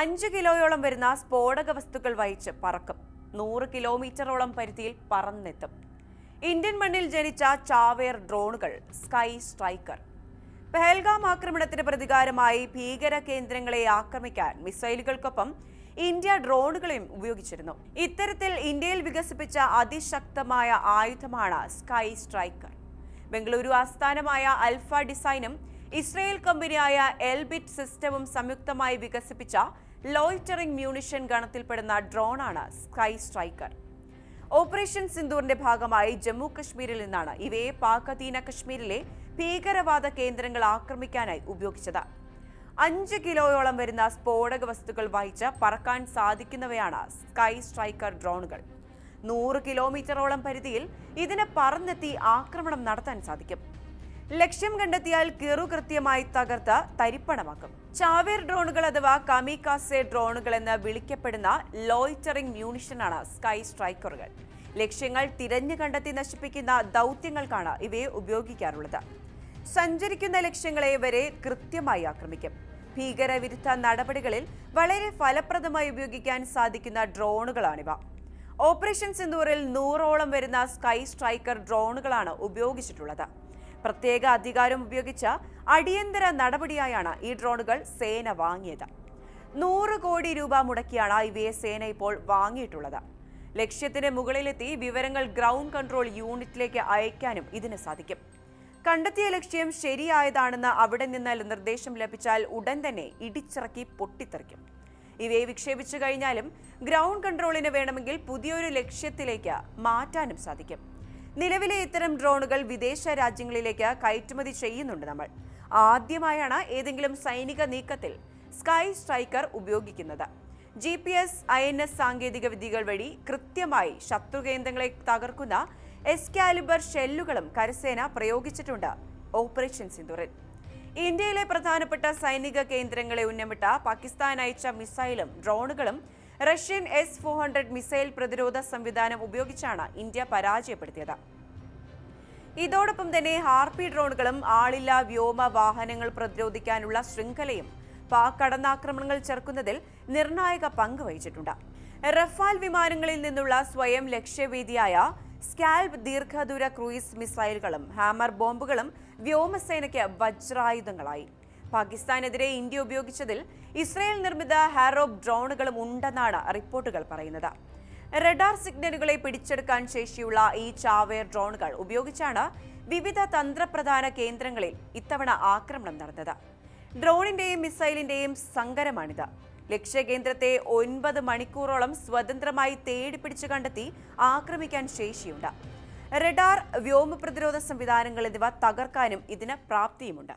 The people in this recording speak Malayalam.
അഞ്ച് കിലോയോളം വരുന്ന സ്ഫോടക വസ്തുക്കൾ വഹിച്ച് പറക്കും. നൂറ് കിലോമീറ്ററോളം പരിധിയിൽ പറന്നെത്തും. ഇന്ത്യൻ മണ്ണിൽ ജനിച്ച ചാവേർ ഡ്രോണുകൾ സ്കൈ സ്ട്രൈക്കർ. പെഹൽഗാം ആക്രമണത്തിന് പ്രതികാരമായി ഭീകര കേന്ദ്രങ്ങളെ ആക്രമിക്കാൻ മിസൈലുകൾക്കൊപ്പം ഇന്ത്യ ഡ്രോണുകളെയും ഉപയോഗിച്ചിരുന്നു. ഇത്തരത്തിൽ ഇന്ത്യയിൽ വികസിപ്പിച്ച അതിശക്തമായ ആയുധമാണ് സ്കൈ സ്ട്രൈക്കർ. ബംഗളൂരു ആസ്ഥാനമായ അൽഫ ഡിസൈനും ഇസ്രയേൽ കമ്പനിയായ എൽബിറ്റ് സിസ്റ്റവും സംയുക്തമായി വികസിപ്പിച്ച ലോയിറ്ററിംഗ് മ്യൂണിഷൻ ഗണത്തിൽപ്പെടുന്ന ഡ്രോണാണ് സ്കൈ സ്ട്രൈക്കർ. ഓപ്പറേഷൻ സിന്ദൂറിന്റെ ഭാഗമായി ജമ്മു കശ്മീരിൽ നിന്നാണ് ഇവയെ പാക് അധീന കശ്മീരിലെ ഭീകരവാദ കേന്ദ്രങ്ങൾ ആക്രമിക്കാനായി ഉപയോഗിച്ചത്. അഞ്ച് കിലോയോളം വരുന്ന സ്ഫോടക വസ്തുക്കൾ വഹിച്ച് പറക്കാൻ സാധിക്കുന്നവയാണ് സ്കൈ സ്ട്രൈക്കർ ഡ്രോണുകൾ. നൂറ് കിലോമീറ്ററോളം പരിധിയിൽ ഇതിന് പറന്നെത്തി ആക്രമണം നടത്താൻ സാധിക്കും. ലക്ഷ്യം കണ്ടെത്തിയാൽ കൃത്യമായി തകർത്ത് തരിപ്പണമാക്കും. ചാവേർ ഡ്രോണുകൾ അഥവാ കമികാസെ ഡ്രോണുകൾ എന്ന് വിളിക്കപ്പെടുന്ന ലോയിറ്ററിംഗ് മ്യൂണിഷനാണ് സ്കൈ സ്ട്രൈക്കറുകൾ. ലക്ഷ്യങ്ങൾ തിരഞ്ഞു കണ്ടെത്തി നശിപ്പിക്കുന്ന ദൗത്യങ്ങൾക്കാണ് ഇവയെ ഉപയോഗിക്കാറുള്ളത്. സഞ്ചരിക്കുന്ന ലക്ഷ്യങ്ങളെ വരെ കൃത്യമായി ആക്രമിക്കും. ഭീകരവിരുദ്ധ നടപടികളിൽ വളരെ ഫലപ്രദമായി ഉപയോഗിക്കാൻ സാധിക്കുന്ന ഡ്രോണുകളാണിവ. ഓപ്പറേഷൻ സിന്ദൂറിൽ നൂറോളം വരുന്ന സ്കൈ സ്ട്രൈക്കർ ഡ്രോണുകളാണ് ഉപയോഗിച്ചിട്ടുള്ളത്. പ്രത്യേക അധികാരം ഉപയോഗിച്ച അടിയന്തര നടപടിയായാണ് ഈ ഡ്രോണുകൾ സേന വാങ്ങിയത്. നൂറ് കോടി രൂപ മുടക്കിയാണ് ഇവയെ സേന ഇപ്പോൾ വാങ്ങിയിട്ടുള്ളത്. ലക്ഷ്യത്തിന് മുകളിലെത്തി വിവരങ്ങൾ ഗ്രൗണ്ട് കൺട്രോൾ യൂണിറ്റിലേക്ക് അയക്കാനും ഇതിന് സാധിക്കും. കണ്ടെത്തിയ ലക്ഷ്യം ശരിയായതാണെന്ന് അവിടെ നിന്ന് നിർദ്ദേശം ലഭിച്ചാൽ ഉടൻ തന്നെ ഇടിച്ചിറക്കി പൊട്ടിത്തെറിക്കും. ഇവയെ വിക്ഷേപിച്ചു കഴിഞ്ഞാലും ഗ്രൗണ്ട് കൺട്രോളിന് വേണമെങ്കിൽ പുതിയൊരു ലക്ഷ്യത്തിലേക്ക് മാറ്റാനും സാധിക്കും. നിലവിലെ ഇത്തരം ഡ്രോണുകൾ വിദേശ രാജ്യങ്ങളിലേക്ക് കയറ്റുമതി ചെയ്യുന്നുണ്ട് നമ്മൾ. ആദ്യമായാണ് ഏതെങ്കിലും സൈനിക നീക്കത്തിൽ സ്കൈ സ്ട്രൈക്കർ ഉപയോഗിക്കുന്നത്. G P S I N S സാങ്കേതിക വിദ്യകൾ വഴി കൃത്യമായി ശത്രു കേന്ദ്രങ്ങളെ തകർക്കുന്ന എസ്കാലിബർ ഷെല്ലുകളും കരസേന പ്രയോഗിച്ചിട്ടുണ്ട് ഓപ്പറേഷൻ സിന്ദൂറിൽ. ഇന്ത്യയിലെ പ്രധാനപ്പെട്ട സൈനിക കേന്ദ്രങ്ങളെ ഉന്നമിട്ട പാകിസ്ഥാൻ അയച്ച മിസൈലും ഡ്രോണുകളും Russian S four hundred missile പ്രതിരോധ സംവിധാനം ഉപയോഗിച്ചാണ് ഇന്ത്യ പരാജയപ്പെടുത്തിയത്. ഇതോടൊപ്പം തന്നെ ഹാർപി ഡ്രോണുകളും ആളില്ല വ്യോമ വാഹനങ്ങൾ പ്രതിരോധിക്കാനുള്ള ശൃംഖലയും പാക് കടന്നാക്രമണങ്ങൾ ചെറുക്കുന്നതിൽ നിർണായക പങ്ക് വഹിച്ചിട്ടുണ്ട്. റഫാൽ വിമാനങ്ങളിൽ നിന്നുള്ള സ്വയം ലക്ഷ്യവേദിയായ സ്കാൽപ് ദീർഘദൂര ക്രൂയിസ് മിസൈലുകളും ഹാമർ ബോംബുകളും വ്യോമസേനയ്ക്ക് വജ്രായുധങ്ങളായി. പാകിസ്ഥാനെതിരെ ഇന്ത്യ ഉപയോഗിച്ചതിൽ ഇസ്രായേൽ നിർമ്മിത ഹാരോബ് ഡ്രോണുകളും ഉണ്ടെന്നാണ് റിപ്പോർട്ടുകൾ പറയുന്നത്. റഡാർ സിഗ്നലുകളെ പിടിച്ചെടുക്കാൻ ശേഷിയുള്ള ഈ ചാവേർ ഡ്രോണുകൾ ഉപയോഗിച്ചാണ് വിവിധ തന്ത്രപ്രധാന കേന്ദ്രങ്ങളിൽ ഇത്തവണ ആക്രമണം നടന്നത്. ഡ്രോണിന്റെയും മിസൈലിന്റെയും സങ്കരമാണിത്. ലക്ഷ്യകേന്ദ്രത്തെ ഒൻപത് മണിക്കൂറോളം സ്വതന്ത്രമായി തേടിപ്പിടിച്ചു കണ്ടെത്തി ആക്രമിക്കാൻ ശേഷിയുണ്ട്. റഡാർ വ്യോമ പ്രതിരോധ സംവിധാനങ്ങൾ എന്നിവ തകർക്കാനും ഇതിന് പ്രാപ്തിയുമുണ്ട്.